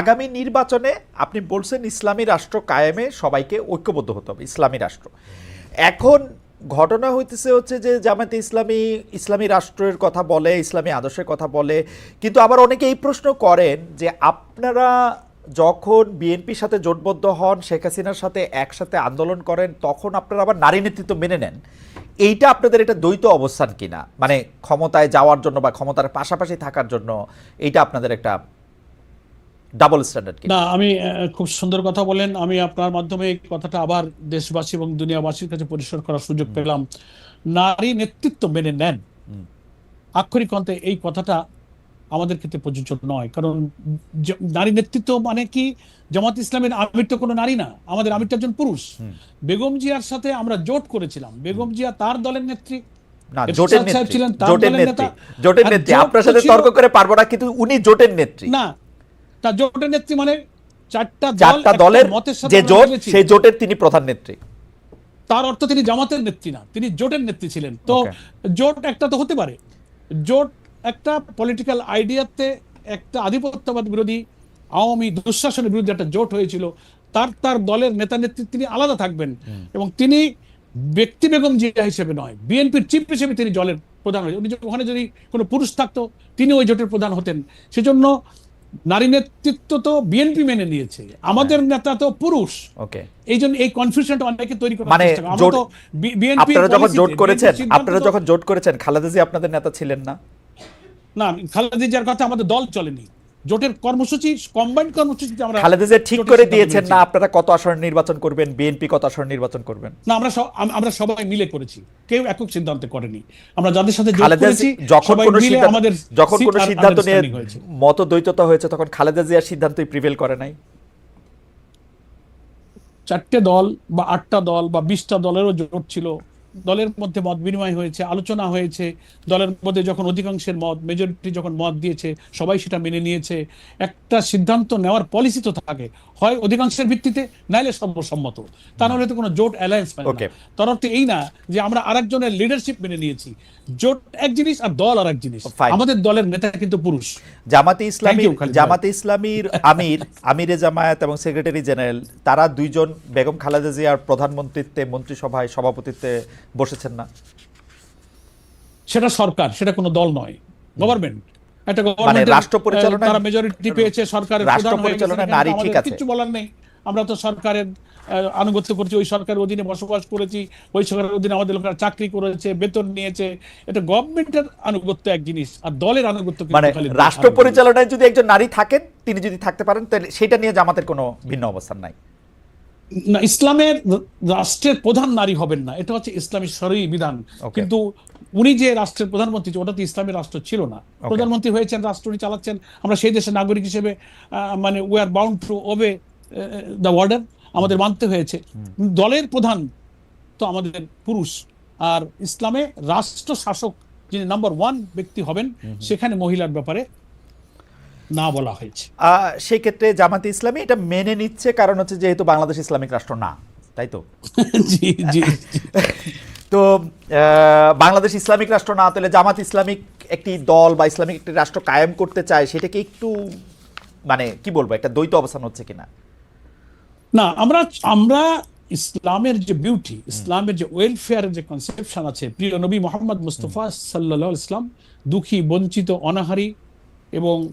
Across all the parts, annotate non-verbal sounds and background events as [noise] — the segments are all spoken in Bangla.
আগামী নির্বাচনে আপনি বলছেন ইসলামী রাষ্ট্র কায়েমে সবাইকে ঐক্যবদ্ধ হতে হবে, ইসলামী রাষ্ট্র। এখন ঘটনা হইতেছে হচ্ছে যে জামাতে ইসলামী ইসলামী রাষ্ট্রের কথা বলে, ইসলামী আদর্শের কথা বলে, কিন্তু আবার অনেকে এই প্রশ্ন করেন যে আপনারা যখন বিএনপির সাথে জোটবদ্ধ হন, শেখ হাসিনার সাথে একসাথে আন্দোলন করেন, তখন আপনারা আবার নারী নেতৃত্ব মেনে নেন। এইটা আপনাদের এটা দ্বৈত অবস্থান কিনা? মানে ক্ষমতায় যাওয়ার জন্য বা ক্ষমতার পাশাপাশি থাকার জন্য এইটা আপনাদের একটা ডাবল স্ট্যান্ডার্ড না আমি খুব সুন্দর কথা বলেন। আমি আপনার মাধ্যমে এই কথাটা আবার দেশবাসী এবং দুনিয়াবাসীর কাছে পরিষ্কার করার সুযোগ পেলাম। নারী নেতৃত্ব মেনে নেন। আক্ষরিক অন্তে এই কথাটা আমাদের ক্ষেত্রে প্রযোজ্য নয়। কারণ নারী নেতৃত্ব মানে কি? জামাত ইসলামের আমির তো কোনো নারী না। আমাদের আমিরটা একজন পুরুষ। বেগম জিয়ার সাথে আমরা জোট করেছিলাম। বেগম জিয়া তার দলের নেত্রী। জোটের নেত্রী। জোটের নেত্রী। জোটের নেত্রী। আপনার সাথে তর্ক করে পারব না কিন্তু উনি জোটের নেত্রী। না তা জোটের নেত্রী মানে চারটা চারটা দলের যে জোট সেই জোটের তিনি প্রধান নেত্রী। তার অর্থ তিনি জামাতের নেত্রী না তিনি জোটের নেত্রী ছিলেন। তো জোট একটা তো হতে পারে। জোট একটা পলিটিক্যাল আইডিয়াতে একটা আধিপত্যবাদ বিরোধী আওয়ামী দুঃশাসনের বিরুদ্ধে একটা জোট হয়েছিল। তার তার দলের নেতা নেত্রী তিনি আলাদা থাকবেন। এবং তিনি ব্যক্তি বেগম জিয়া হিসেবে নয় বিএনপির চিফ হিসেবে তিনি দলের প্রধান হয়েছেন। উনি ওখানে যদি কোনো পুরুষ থাকতো তিনি ওই জোটের প্রধান হতেন। সেজন্য নারী নেতৃত্ব তো বিএনপি মেনে নিয়েছে। আমাদের নেতা তো পুরুষ। ওকে। এই জন্য এই কনফিউশনটা অনেকে তৈরি করার মানে চেষ্টা করে। আমরা তো বিএনপি আপনারা যখন জোট করেছেন আপনারা যখন জোট করেছেন খালেদা জি আপনাদের নেতা ছিলেন না? না খালেদা জিয়ার কথা আমাদের দল চলেনি। জোটের কর্মসূচি কম্বাইন্ড কর্মসূচিতে আমরা খালেদা জি ঠিক করে দিয়েছেন না আপনারা কত আসন নির্বাচন করবেন বিএনপি কত আসন নির্বাচন করবেন? না আমরা আমরা সবাই মিলে করেছি। কেউ একক সিদ্ধান্ত করেনি। আমরা যাদের সাথে জোট করেছি যখন কোনো আমাদের যখন কোনো সিদ্ধান্ত নিয়ে মত দ্বৈততা হয়েছে তখন খালেদা জিয়ার সিদ্ধান্তই প্রিভেল করে নাই। চারটে দল বা আটটা দল বা বিশটা দলেরও জোট ছিল। দলের মধ্যে মত বিনিময় হয়েছে আলোচনা হয়েছে দলের মধ্যে যখন অধিকাংশের মত মেজরিটি যখন মত দিয়েছে সবাই সেটা মেনে নিয়েছে। একটা সিদ্ধান্ত নেওয়ার পলিসি তো থাকে। হয় অধিকাংশের ভিত্তিতে নাইলে সর্বসম্মত। তা নাহলে তো কোনো জোট অ্যালায়েন্স মানে Okay. তার অর্থ এই না যে আমরা আরেকজনের লিডারশিপ মেনে নিয়েছি। জোট এক জিনিস আর দল আর এক জিনিস আমাদের দলের নেতা কিন্তু পুরুষ। জামাতে ইসলামী। জামাতে ইসলামীর আমির আমিরে জামায়াত এবং সেক্রেটারি জেনারেল তারা দুইজন বেগম খালেদা জিয়ার প্রধানমন্ত্রীত্বে মন্ত্রিসভায় সভাপতিত্বে বসেছেন না। সেটা সরকার সেটা কোনো দল নয়। গভর্নমেন্ট একটা মানে গভর্নমেন্ট রাষ্ট্র পরিচালনায়- তারা মেজরিটি পেয়েছে সরকারের রাষ্ট্র এখানে নারী ঠিক আছে। কিচ্ছু বলার নেই। আমরা তো সরকারের আনুগত্য করছি ওই সরকারের অধীনে বসবাস করেছি ওই সরকারের অধীনে আমাদের লোকেরা চাকরি করেছে বেতন নিয়েছে। এটা গভর্নমেন্টের আনুগত্য এক জিনিস আর দলের আনুগত্য মানে রাষ্ট্র পরিচালনায় যদি একজন নারী থাকেন তিনি যদি থাকতে পারেন তাহলে সেটা নিয়ে জামাতের কোনো ভিন্ন অবস্থান নাই। ইসলামের রাষ্ট্রের প্রধান নারী হবেন না। এটা হচ্ছে ইসলামী শরী বিধান। কিন্তু উনি যে রাষ্ট্রের প্রধানমন্ত্রী ওটা তো ইসলামের রাষ্ট্র ছিল না। প্রধানমন্ত্রী হয়েছেন রাষ্ট্র উনি চালাচ্ছেন। আমরা সেই দেশের নাগরিক হিসেবে মানে we are bound to obey the order আমাদের মানতে হয়েছে। দলের প্রধান তো আমাদের পুরুষ। আর ইসলামে রাষ্ট্র শাসক যিনি নাম্বার ওয়ান ব্যক্তি হবেন সেখানে মহিলার ব্যাপারে না বলা হয়েছে। সেই ক্ষেত্রে জামাতে ইসলামী এটা মেনে নিচ্ছে কারণ হচ্ছে যেহেতু বাংলাদেশ ইসলামিক রাষ্ট্র না তাই তো? [laughs] জি জি। [laughs] তো বাংলাদেশ ইসলামিক রাষ্ট্র না তাহলে জামাত ইসলামিক একটি দল বা ইসলামিক একটি রাষ্ট্র কায়েম করতে চায় সেটাকে একটু মানে কি বলব একটা দ্বৈত অবস্থান হচ্ছে কিনা? না আমরা আমরা ইসলামের যে বিউটি ইসলামের যে ওয়েলফেয়ারের যে কনসেপশন আছে প্রিয় নবী মোহাম্মদ মুস্তফা সাল্লাহ ইসলাম দুঃখী বঞ্চিত অনাহারী এবং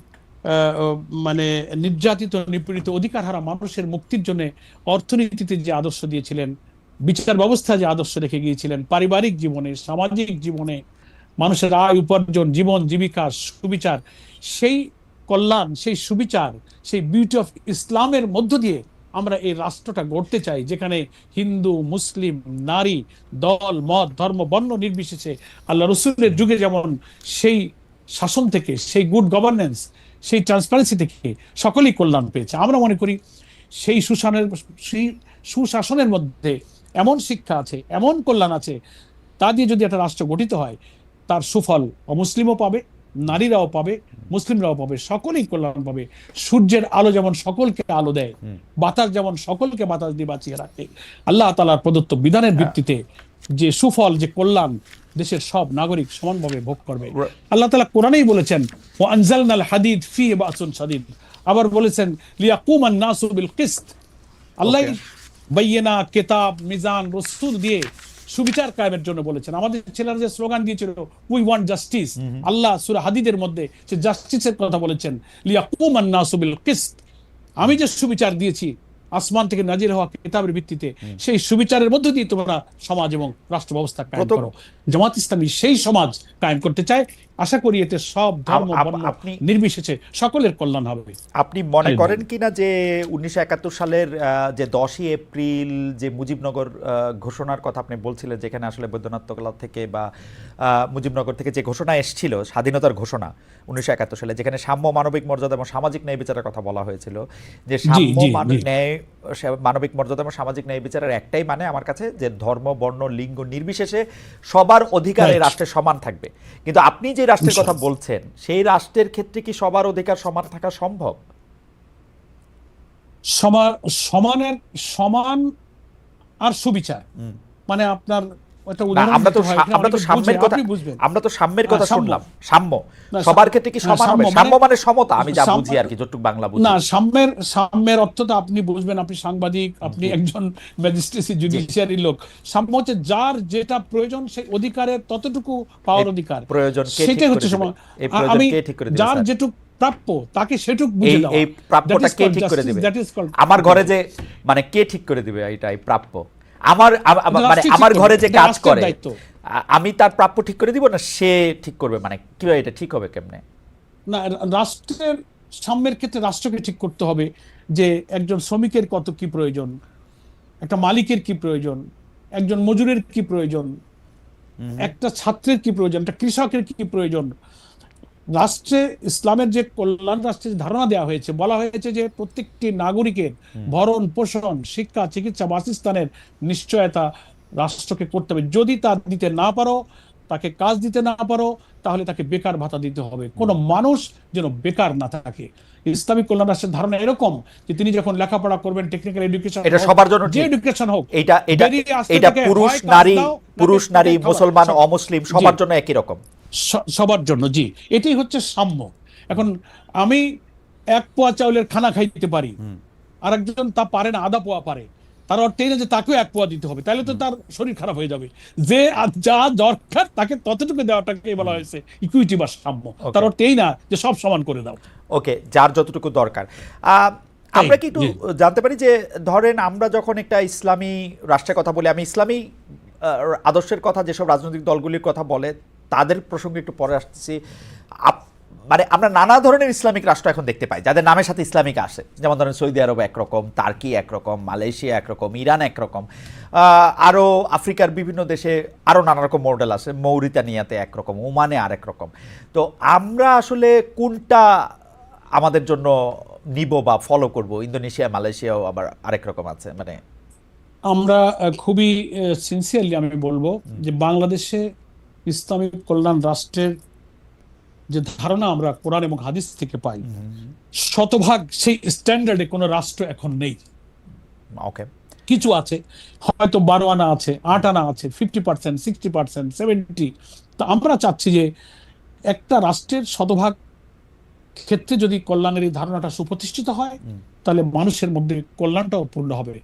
মানে নির্যাতিত, নিপীড়িত অধিকার হারা মানুষের মুক্তির জন্য অর্থনীতিতে যে আদর্শ দিয়েছিলেন, বিচার ব্যবস্থা যে আদর্শ রেখে গিয়েছিলেন, পারিবারিক জীবনে, সামাজিক জীবনে, মানুষের আয়, উপার্জন, জীবন, জীবিকা, সুবিচার, সেই কল্যাণ, সেই সুবিচার, সেই বিউটি অফ ইসলামের মধ্য দিয়ে আমরা এই রাষ্ট্রটা গড়তে চাই, যেখানে হিন্দু, মুসলিম, নারী, দল, মত, ধর্ম, বর্ণ নির্বিশেষে আল্লাহ রসুলের যুগে যেমন সেই শাসন থেকে, সেই গুড গভর্নেন্স সেই ট্রান্সপারেন্সি থেকে সকলেই কল্যাণ পেয়েছে। আমরা মনে করি সেই সুশাসনের সেই সুশাসনের মধ্যে এমন শিক্ষা আছে এমন কল্যাণ আছে তা দিয়ে যদি একটা রাষ্ট্র গঠিত হয় তার সুফল অমুসলিমও পাবে নারীরাও পাবে মুসলিমরাও পাবে সকলেই কল্যাণ পাবে। সূর্যের আলো যেমন সকলকে আলো দেয় বাতাস যেমন সকলকে বাতাস দিয়ে বাঁচিয়ে রাখে আল্লাহ তালার প্রদত্ত বিধানের ভিত্তিতে যে সুফল যে কল্যাণ দেশের সব নাগরিক সমানভাবে ভোগ করবে। আল্লাহ তালা কোরআনেই বলেছেন ও আনজালনাল হাদিদ ফি বাসুন সাদিদ আবার বলেছেন লিয়াকুম নাসু বিল কিস্ত আল্লাহ বাইয়েনা কেতাব মিজান রসুল দিয়ে সুবিচার কায়েমের জন্য বলেছেন। আমাদের ছেলেরা যে স্লোগান দিয়েছিল উই ওয়ান্ট জাস্টিস আল্লাহ সুরা হাদিদের মধ্যে সে জাস্টিসের কথা বলেছেন লিয়াকুম নাসু বিল কিস্ত আমি যে সুবিচার দিয়েছি আসমান থেকে নাজির হওয়া কিতাবের ভিত্তিতে সেই সুবিচারের মধ্য দিয়ে তোমরা সমাজ এবং রাষ্ট্র ব্যবস্থা কায়েম করো। জামাত ইসলামী সেই সমাজ কায়েম করতে চায়। আশা করি এতে সব ধর্ম বর্ণ নির্বিশেষে সকলের কল্যাণ হবে। আপনি মনে করেন কিনা যে উনিশশো একাত্তর সালের যে দশই এপ্রিল যে মুজিবনগর ঘোষণার কথা আপনি বলছিলেন যেখানে আসলে বৈদ্যনাথ তকলা থেকে বা আহ, মুজিবনগর থেকে যে ঘোষণা এসেছিল স্বাধীনতার ঘোষণা উনিশশো একাত্তর সালে যেখানে সাম্য মানবিক মর্যাদা এবং সামাজিক ন্যায় বিচারের কথা বলা হয়েছিল যে সাম্য মানবিক ন্যায় মানবিক মর্যাদা এবং সামাজিক ন্যায় বিচারের একটাই মানে আমার কাছে যে ধর্ম বর্ণ লিঙ্গ নির্বিশেষে সবার অধিকার এই রাষ্ট্রে সমান থাকবে। কিন্তু আপনি যে রাষ্ট্রের কথা বলছেন সেই রাষ্ট্রের ক্ষেত্রে কি সবার অধিকার সমান থাকা সম্ভব? সমা- সমানের সমান আর সুবিচার। মানে আপনার আমরা তো আমরা সাম্যের কথা আপনি বুঝবেন। আমরা তো সাম্যের কথা শুনলাম। সাম্য। সবার ক্ষেত্রে কি সমান হবে? সাম্য মানে- মানে সমতা। আমি যা বুঝি আর কি যতটুকু বাংলা বুঝি। না সাম্যের সাম্যের অর্থটা আপনি বুঝবেন আপনি সাংবাদিক আপনি একজন ম্যাজিস্ট্রেসি জুডিশিয়ারি লোক। সাম্য হচ্ছে যার যেটা প্রয়োজন সেই অধিকারের ততটুকু পাওয়ার অধিকার। প্রয়োজন সেটাই হচ্ছে সমান। আমি যার? যেটুক প্রাপ্য তাকে সেটুক বুঝে দেওয়া। এই প্রাপ্যটা কে ঠিক করে দিবে? আমার ঘরে যে মানে কে ঠিক করে দিবে এটা এই প্রাপ্য? আমার আম- আম- মানে আমার ঘরে যে কাজ করে আমি তার প্রাপ্য ঠিক করে দিব না সে ঠিক করবে? মানে কীভাবে এটা ঠিক হবে কেমনে? না রাষ্ট্রের সাম্যের ক্ষেত্রে রাষ্ট্রকে ঠিক করতে হবে যে একজন শ্রমিকের কত কি প্রয়োজন একটা মালিকের কি প্রয়োজন একজন মজুরের কি প্রয়োজন একটা ছাত্রের কি প্রয়োজন একটা কৃষকের কি প্রয়োজন। রাষ্ট্রে ইসলামের যে কল্যাণ রাষ্ট্রের ধারণা দেওয়া হয়েছে বলা হয়েছে যে প্রত্যেকটি নাগরিকের ভরণ পোষণ শিক্ষা চিকিৎসা বাসস্থানের নিশ্চয়তা রাষ্ট্রকে করতে হবে। যদি তা দিতে না পারো তাকে কাজ দিতে না পারো তাহলে তাকে বেকার ভাতা দিতে হবে। কোনো মানুষ যেন বেকার না থাকে। ইসলামিক কল্যাণ রাষ্ট্রের ধারণা এরকম যে তিনি যখন লেখাপড়া করবেন টেকনিক্যাল এডুকেশন এটা সবার জন্য যে এডুকেশন হোক এটা এটা এটা পুরুষ নারী পুরুষ নারী মুসলমান অমুসলিম সবার জন্য একই রকম। সবার জন্য জি। এটাই হচ্ছে সাম্য। এখন আমি এক পোয়া চাউলের খানা খাইতে পারি আর একজন তা পারে না আধা পোয়া পারে। তার অর্থ এই না যে তাকেও এক পোয়া দিতে হবে তাহলে তো তার শরীর খারাপ হয়ে যাবে। যে যা দরকার তাকে ততটুকু দেওয়াটাকে বলা হয়েছে ইকুইটি বা সাম্য। তার অর্থ এই না যে সব সমান করে দাও। ওকে যার যতটুকু দরকার। আহ, আমরা কি একটু জানতে পারি যে ধরেন আমরা যখন একটা ইসলামী রাষ্ট্রের কথা বলি আমি ইসলামী আহ, আদর্শের কথা যেসব রাজনৈতিক দলগুলির কথা বলে তাদের প্রসঙ্গে একটু পরে আসতেছি। মানে আমরা নানা ধরনের ইসলামিক রাষ্ট্র এখন দেখতে পাই যাদের নামের সাথে ইসলামিক আসে। যেমন ধরেন সৌদি আরব একরকম তার্কি একরকম মালয়েশিয়া একরকম ইরান একরকম। আরও আফ্রিকার বিভিন্ন দেশে আরও নানা রকম মডেল আছে মৌরিতানিয়াতে একরকম ওমানে আরেক রকম তো আমরা আসলে কোনটা আমাদের জন্য নিব বা ফলো করব? ইন্দোনেশিয়া মালয়েশিয়াও আবার আরেক রকম আছে মানে আমরা খুবই সিনসিয়ারলি আমি বলব যে বাংলাদেশে ইসলামিক কল্যাণ রাষ্ট্রের যে ধারণা আমরা কোরআন এবং হাদিস থেকে পাই শতভাগ সেই স্ট্যান্ডার্ডে কোনো রাষ্ট্র এখন নেই। ওকে কিছু আছে হয়তো বারো আনা আছে আট আনা আছে fifty percent sixty percent seventy তো আমরা চাচ্ছি যে একটা রাষ্ট্রের শতভাগ ক্ষেত্রে যদি কল্যাণের এই ধারণাটা সুপ্রতিষ্ঠিত হয় তাহলে মানুষের মধ্যে কল্যাণটাও পূর্ণ হবে।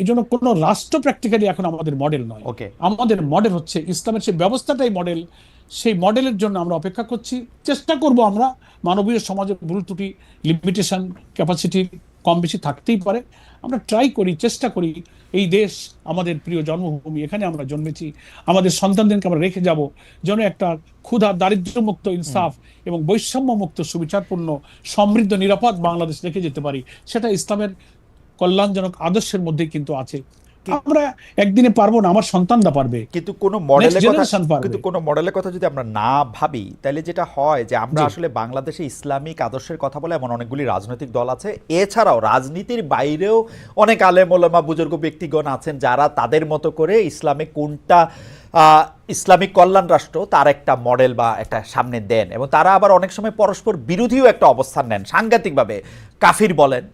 এই জন্য কোনো রাষ্ট্র প্র্যাকটিক্যালি এখন আমাদের মডেল নয়। ওকে আমাদের মডেল হচ্ছে ইসলামের সেই ব্যবস্থাটাই মডেল সেই মডেলের জন্য আমরা অপেক্ষা করছি। চেষ্টা করব আমরা মানবীয় সমাজের ভুল ত্রুটি লিমিটেশন ক্যাপাসিটি কম বেশি থাকতেই পারে। আমরা ট্রাই করি চেষ্টা করি এই দেশ আমাদের প্রিয় জন্মভূমি এখানে আমরা জন্মেছি আমাদের সন্তানদেরকে আমরা রেখে যাব যেন একটা ক্ষুধা দারিদ্র্যমুক্ত ইনসাফ এবং বৈষম্যমুক্ত সুবিচারপূর্ণ সমৃদ্ধ নিরাপদ বাংলাদেশ রেখে যেতে পারি। সেটা ইসলামের কল্যাণজনক আদর্শের মধ্যে কিন্তু আছে। আমরা একদিনে পারব না আমার সন্তানরা পারবে। কিন্তু কোনো মডেলের কথা। কিন্তু কোনো মডেলের কথা যদি আমরা না ভাবি তাহলে যেটা হয় যে আমরা আসলে বাংলাদেশে ইসলামিক আদর্শের কথা বলে এমন অনেকগুলি রাজনৈতিক দল আছে। এছাড়াও রাজনীতির বাইরেও অনেক আলেম ওলামা বুজুর্গ ব্যক্তিগণ আছেন যারা তাদের মতো করে ইসলামে কোনটা আহ, ইসলামিক কল্যাণ রাষ্ট্র তার একটা মডেল বা একটা সামনে দেন। এবং তারা আবার অনেক সময় পরস্পর বিরোধীও একটা অবস্থান নেন। সাংঘাতিকভাবে কাফির বলেন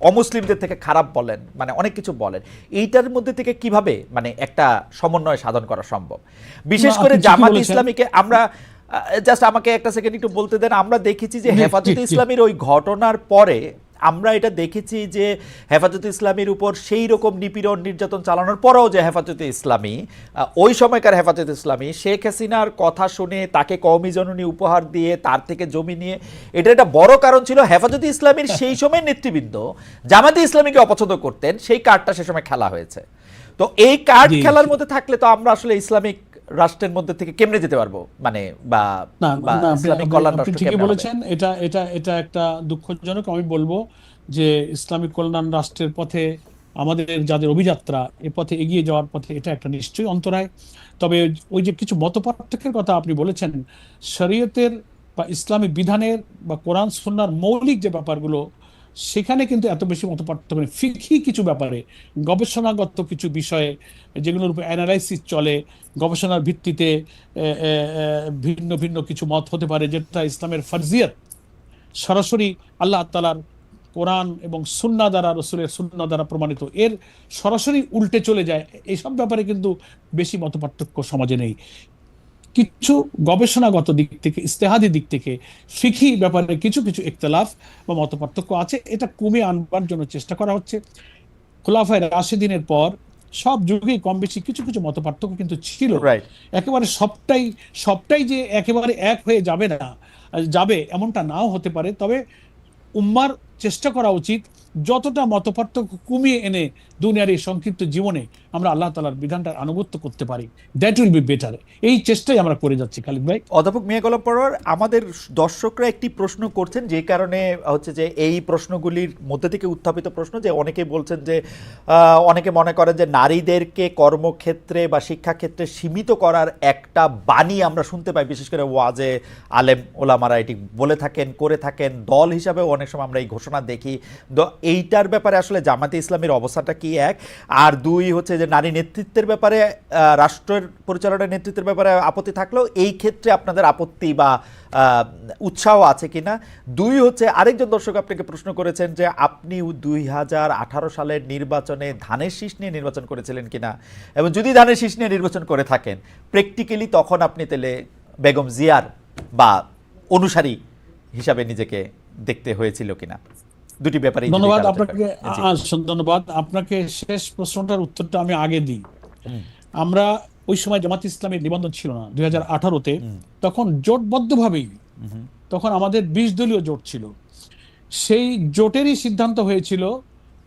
অমুসলিমদের থেকে খারাপ বলেন মানে অনেক কিছু বলেন এইটার মধ্যে থেকে কীভাবে মানে একটা সমন্বয় সাধন করা সম্ভব বিশেষ করে জামাত ইসলামীকে আমরা জাস্ট আমাকে একটা সেকেন্ড একটু বলতে দেন আমরা দেখেছি যে হেফাজতে। ইসলামের ওই ঘটনার পরে আমরা এটা দেখেছি যে হেফাজতে ইসলামীর উপর সেই রকম নিপীড়ন নির্যাতন চালানোর পরেও যে হেফাজতে ইসলামী ওই সময়কার হেফাজতে ইসলামী শেখ হাসিনার কথা শুনে তাকে কওমি জননী উপহার দিয়ে তার থেকে জমি নিয়ে এটা একটা বড় কারণ ছিল হেফাজতে ইসলামীর সেই সময় নেতৃবৃন্দ জামাতে ইসলামীকে অপছন্দ করতেন সেই কার্ডটা সে সময় খেলা হয়েছে। তো এই কার্ড খেলার মধ্যে থাকলে তো আমরা আসলে ইসলামিক রাষ্ট্রের মধ্যে থেকে কেমনে যেতে পারব? মানে বা ইসলামিক কল্যাণ রাষ্ট্র ঠিকই বলেছেন। এটা এটা এটা একটা দুঃখজনক। আমি বলব যে ইসলামিক কল্যাণ রাষ্ট্রের পথে আমাদের যাদের অভিযাত্রা এ পথে এগিয়ে যাওয়ার পথে এটা একটা নিশ্চয়ই অন্তরায়। তবে ওই যে কিছু মতপার্থক্যের কথা আপনি বলেছেন শরীয়তের বা ইসলামী বিধানের বা কোরআন সুন্নার মৌলিক যে ব্যাপারগুলো সেখানে কিন্তু এত বেশি মতপার্থক্য নেই। ফিকি কিছু ব্যাপারে, গবেষণাগত কিছু বিষয়ে যেগুলোর উপর অ্যানালাইসিস চলে, গবেষণার ভিত্তিতে ভিন্ন ভিন্ন কিছু মত হতে পারে, যেটা ইসলামের ফার্জিয়াত। সরাসরি আল্লাহ তালার কোরআন এবং সুন্না দ্বারা, রসুলের সুন্না দ্বারা প্রমাণিত। এর সরাসরি উল্টে চলে যায়। এইসব ব্যাপারে কিন্তু বেশি মতপার্থক্য সমাজে নেই। কিছু গবেষণাগত দিক থেকে ইস্তেহাদি দিক থেকে ফিখি ব্যাপারে কিছু কিছু ইখতলাফ বা মতপার্থক্য আছে। এটা কমে আনবার জন্য চেষ্টা করা হচ্ছে। খোলাফায় রাশেদিনের পর সব যুগেই কম বেশি কিছু কিছু মতপার্থক্য কিন্তু ছিল। একেবারে সবটাই সবটাই যে একেবারে এক হয়ে যাবে না যাবে এমনটা নাও হতে পারে। তবে উম্মার চেষ্টা করা উচিত যতটা মতপার্থক্য কমিয়ে এনে দুনিয়ার এই সংক্ষিপ্ত জীবনে আমরা আল্লাহ তালার বিধানটার আনুগত্য করতে পারি। দ্যাট উইল বি বেটার এই চেষ্টাই আমরা করে যাচ্ছি, খালিদ ভাই। অধ্যাপক মিয়া গোলাপ আমাদের দর্শকরা একটি প্রশ্ন করছেন যে কারণে হচ্ছে যে, এই প্রশ্নগুলির মধ্যে থেকে উত্থাপিত প্রশ্ন যে, অনেকে বলছেন যে অনেকে মনে করেন যে, নারীদেরকে কর্মক্ষেত্রে বা শিক্ষাক্ষেত্রে সীমিত করার একটা বাণী আমরা শুনতে পাই, বিশেষ করে ওয়াজে আলেম ওলামারা এটি বলে থাকেন, করে থাকেন। দল হিসাবেও অনেক সময় আমরা এই ঘোষণা দেখি। দ- এইটার ব্যাপারে আসলে জামাতে ইসলামের অবস্থাটা কি এক? আর দুই হচ্ছে যে নারী নেতৃত্বের ব্যাপারে রাষ্ট্রের পরিচালনার নেতৃত্বের ব্যাপারে আপত্তি থাকলেও এই ক্ষেত্রে আপনাদের আপত্তি বা উৎসাহ আছে কিনা? দুই হচ্ছে আরেকজন দর্শক আপনাকে প্রশ্ন করেছেন যে আপনি দুই হাজার আঠারো সালের নির্বাচনে ধানের শীষ নিয়ে নির্বাচন করেছিলেন কিনা? এবং যদি ধানের শীষ নিয়ে নির্বাচন করে থাকেন, প্র্যাকটিক্যালি তখন আপনি তেলে বেগম জিয়ার বা অনুসারী হিসাবে নিজেকে দেখতে হয়েছিল কিনা। দুটি ব্যাপারে ধন্যবাদ আপনাকে। ধন্যবাদ। আপনাকে শেষ প্রশ্নটার উত্তরটা আমি আগে দিই। আমরা ওই সময় জামাত ইসলামের নিবন্ধন ছিল না দুই হাজার আঠারোতে। তখন জোটবদ্ধভাবেই তখন আমাদের বিশ দলীয় জোট ছিল। সেই জোটেরই সিদ্ধান্ত হয়েছিল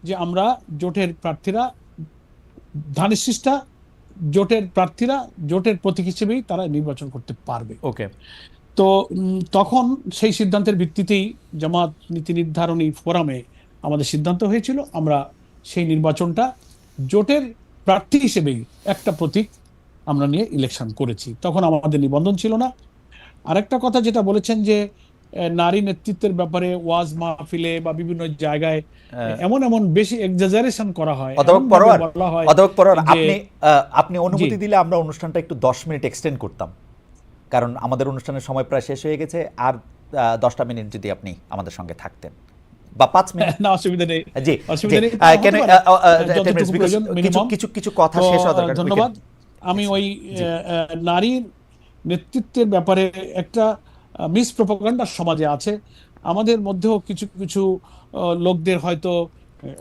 যে আমরা জোটের প্রার্থীরা ধানের শীষটা জোটের প্রার্থীরা জোটের প্রতীক হিসেবেই তারা নির্বাচন করতে পারবে। ওকে। তো তখন সেই সিদ্ধান্তের ভিত্তিতেই জামাত নীতি নির্ধারণী ফোরামে আমাদের সিদ্ধান্ত হয়েছিল আমরা সেই নির্বাচনটা জোটের প্রার্থী হিসেবেই একটা প্রতীক আমরা নিয়ে ইলেকশন করেছি। তখন আমাদের নিবন্ধন ছিল না। আরেকটা কথা যেটা বলেছেন যে নারী নেতৃত্বের ব্যাপারে ওয়াজ মাহফিলে বা বিভিন্ন জায়গায় এমন এমন বেশি এক্সাজারেশন করা হয় অধ্যাপক পরোয়ার হয় অধ্যাপক পরোয়ার আপনি আপনি অনুমতি দিলে আমরা অনুষ্ঠানটা একটু দশ মিনিট এক্সটেন্ড করতাম। কারণ আমাদের অনুষ্ঠানের সময় প্রায় শেষ হয়ে গেছে। আর দশটা মিনিট যদি আপনি আমাদের সঙ্গে থাকতেন। বা পাঁচ [laughs] মিনিট। না অসুবিধা নেই। জি অসুবিধা নেই আহ, হতে can I- পারে। আহ, আহ, যতটুকু 10 minutes, because প্রয়োজন কিছু কিছু কথা শেষ হওয়া দরকার। ধন্যবাদ। আমি ওই নারীর নেতৃত্বের ব্যাপারে একটা মিস প্রপাগান্ডার সমাজে আছে। আমাদের মধ্যেও কিছু কিছু লোকদের হয়তো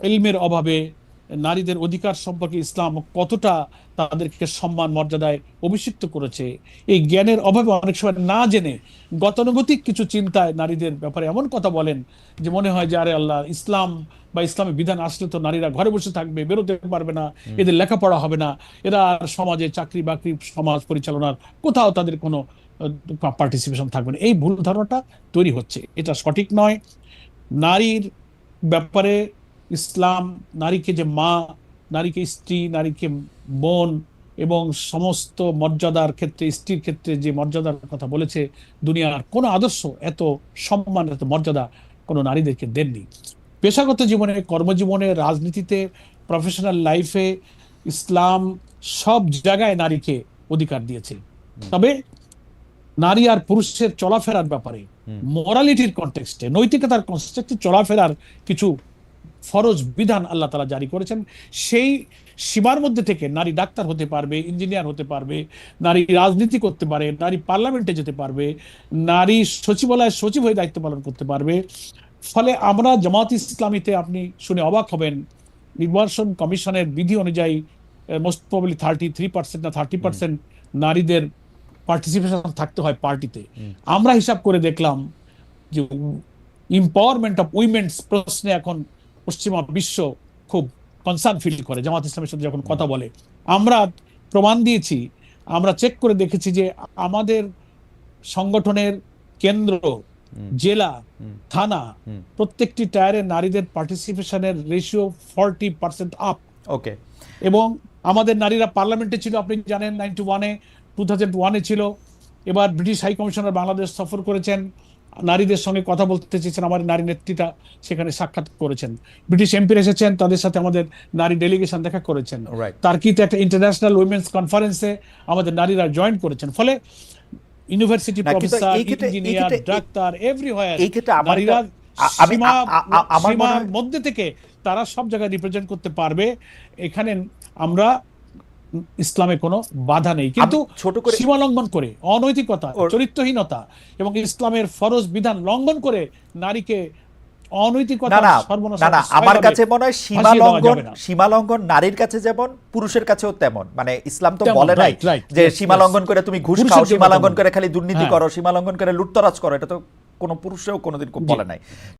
এলমের অভাবে নারীদের অধিকার সম্পর্কে ইসলাম কতটা তাদেরকে সম্মান মর্যাদায় অভিষিক্ত করেছে? এই জ্ঞানের অভাবে অনেক সময় না জেনে গতানুগতিক কিছু চিন্তায় নারীদের ব্যাপারে এমন কথা বলেন যে মনে হয় যে আরে আল্লাহ ইসলাম বা ইসলামের বিধান আসলে তো নারীরা ঘরে বসে থাকবে বেরোতে পারবে না এদের লেখাপড়া হবে না। এরা সমাজে চাকরি বাকরি সমাজ পরিচালনার কোথাও তাদের কোনো পার্টিসিপেশন থাকবে না। এই ভুল ধারণাটা তৈরি হচ্ছে। এটা সঠিক নয়। নারীর ব্যাপারে ইসলাম নারীকে যে মা নারীকে স্ত্রী নারীকে বোন এবং সমস্ত মর্যাদার ক্ষেত্রে স্ত্রীর ক্ষেত্রে যে মর্যাদার কথা বলেছে দুনিয়ার কোনো আদর্শ এত সম্মান এত মর্যাদা কোনো নারীদেরকে দেননি। পেশাগত জীবনে কর্মজীবনে রাজনীতিতে প্রফেশনাল লাইফে ইসলাম সব জায়গায় নারীকে অধিকার দিয়েছে। তবে নারী আর পুরুষের চলাফেরার ব্যাপারে মোরালিটির কনটেক্সটে নৈতিকতার কনটেক্সটে চলাফেরার কিছু ফরজ বিধান আল্লাহ তালা জারি করেছেন। সেই সীমার মধ্যে থেকে নারী ডাক্তার হতে পারবে ইঞ্জিনিয়ার হতে পারবে নারী রাজনীতি করতে পারে নারী পার্লামেন্টে যেতে পারবে নারী সচিবালয়ের সচিব হয়ে দায়িত্ব পালন করতে পারবে। ফলে আমরা জামাত ইসলামীতে আপনি শুনে অবাক হবেন নির্বাচন কমিশনের বিধি অনুযায়ী most probably thirty three percent না থার্টি পার্সেন্ট নারীদের পার্টিসিপেশন থাকতে হয় পার্টিতে। আমরা হিসাব করে দেখলাম যে ইম্পাওয়ারমেন্ট অফ উইমেন্স প্রশ্নে এখন পশ্চিমা বিশ্ব খুব কনসার্ন ফিল করে। জামাত ইসলামের সাথে যখন কথা বলে আমরা প্রমাণ দিয়েছি আমরা চেক করে দেখেছি যে আমাদের সংগঠনের কেন্দ্র জেলা থানা প্রত্যেকটি টায়ারে নারীদের পার্টিসিপেশনের ratio forty percent up okay এবং আমাদের নারীরা পার্লামেন্টে ছিল আপনি জানেন নাইনটি ওয়ানে টু থাউজেন্ড ওয়ানে ছিল। এবার ব্রিটিশ হাই কমিশনার বাংলাদেশ সফর করেছেন। নারীদের সঙ্গে কথা বলতে চেয়েছেন আমার নারী নেত্রীটা সেখানে সাক্ষাৎ করেছেন। ব্রিটিশ এমপির এসেছেন তাদের সাথে আমাদের নারী ডেলিগেশন দেখা করেছেন. তার্কিতে একটা ইন্টারন্যাশনাল উইমেন্স কনফারেন্সে আমাদের নারীরা জয়েন করেছেন। ফলে university professor engineer doctor everywhere নারীরা সীমার মধ্যে থেকে তারা সব জায়গায় রিপ্রেজেন্ট করতে পারবে। এখানে আমরা ইসলামে কোনো বাধা নেই। কিন্তু ছোট করে- সীমা লঙ্ঘন করে অনৈতিকতা চরিত্রহীনতা এবং ইসলামের ফরজ বিধান লঙ্ঘন করে নারীকে অনৈতিকতা না না আমার কাছে মনে হয় সীমা লঙ্ঘন সীমা লঙ্ঘন নারীর কাছে যেমন পুরুষের কাছেও তেমন। মানে ইসলাম তো বলে নাই যে সীমা লঙ্ঘন করে তুমি ঘুষ খাও সীমা লঙ্ঘন করে খালি দুর্নীতি হ্যাঁ। করো সীমা লঙ্ঘন করে লুটতরাজ করো এটা তো কোনো পুরুষেও কোনোদিন বলে নাই।